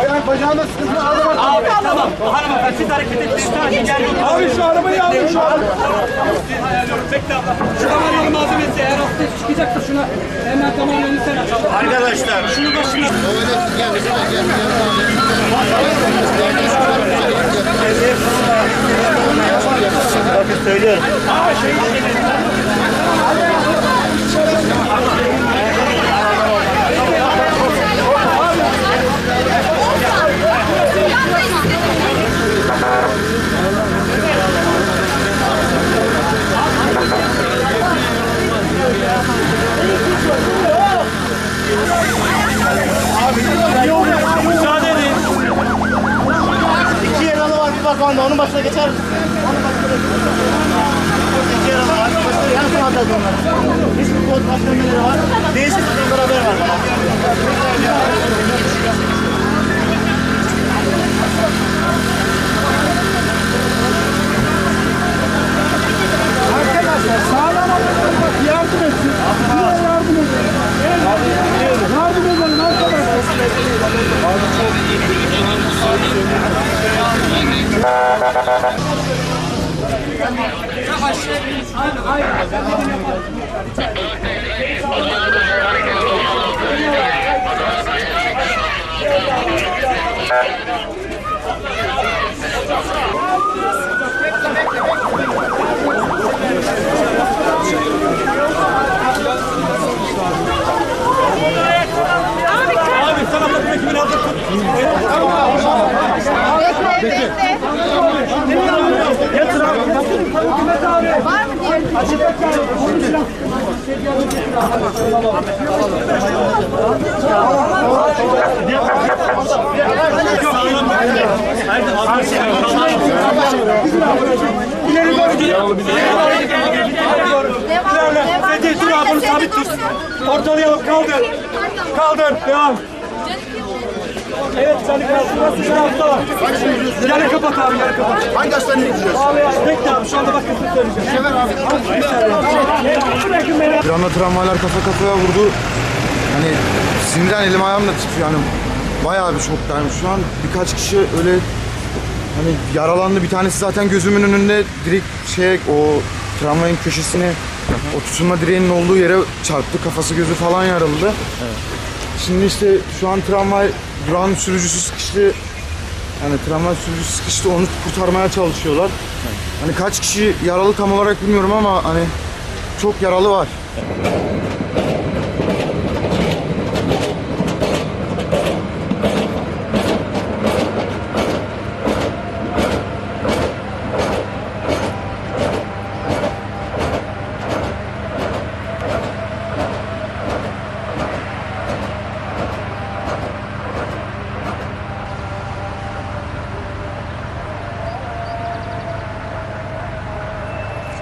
Ayağın bacağında sıkıntı var. Abi tamam. Hanımefendi siz hareket etmeyin. Sadece gel yok. Abi şu arabayı alın şu an. Ayarlıyorum. Bekle abla. Şu kameralı malzemesi eğer hafta çıkacaksa şuna hemen kameranı sen aç. Arkadaşlar. Şunu başına. Bakın söylüyorum. Müsaade edin. İki yaralı var Onun başına geçer misin? Onun başına geçer. İki yaralı var. Başka yan sana atacağız onları. Hiçbir kod başlamaları var. Değişik beraber var. Arkadaşlar. Abi sen abla bu ekibini hazır tut. Var mı diye? İleri doğru gel. Devam, devam. Fethi dur abi bunu sabit tut. Ortalayalım kaldır. Kaldır. Devam. Evet seni kaldır. Burası şu hafta var. Yarı kapat abi yarı kapat. Hangi hastaneye gideceğiz? Abi bekle abi şu anda bak kısmı söyleyeceğim. Sever abi. Bırakın beni. Bir anda tramvaylar kafa kafaya vurdu. Hani sinirden elim ayağım da titriyor. Yani bayağı bir şoktayım şu an. Birkaç kişi öyle hani yaralandı. Bir tanesi zaten gözümün önünde direkt şey o tramvayın köşesine o tutunma direğinin olduğu yere çarptı. Kafası gözü falan yarıldı. Şimdi işte şu an tramvay durağın sürücüsü sıkıştı. Yani tramvay sürücüsü sıkıştı onu kurtarmaya çalışıyorlar. Hani kaç kişi yaralı tam olarak bilmiyorum ama hani çok yaralı var.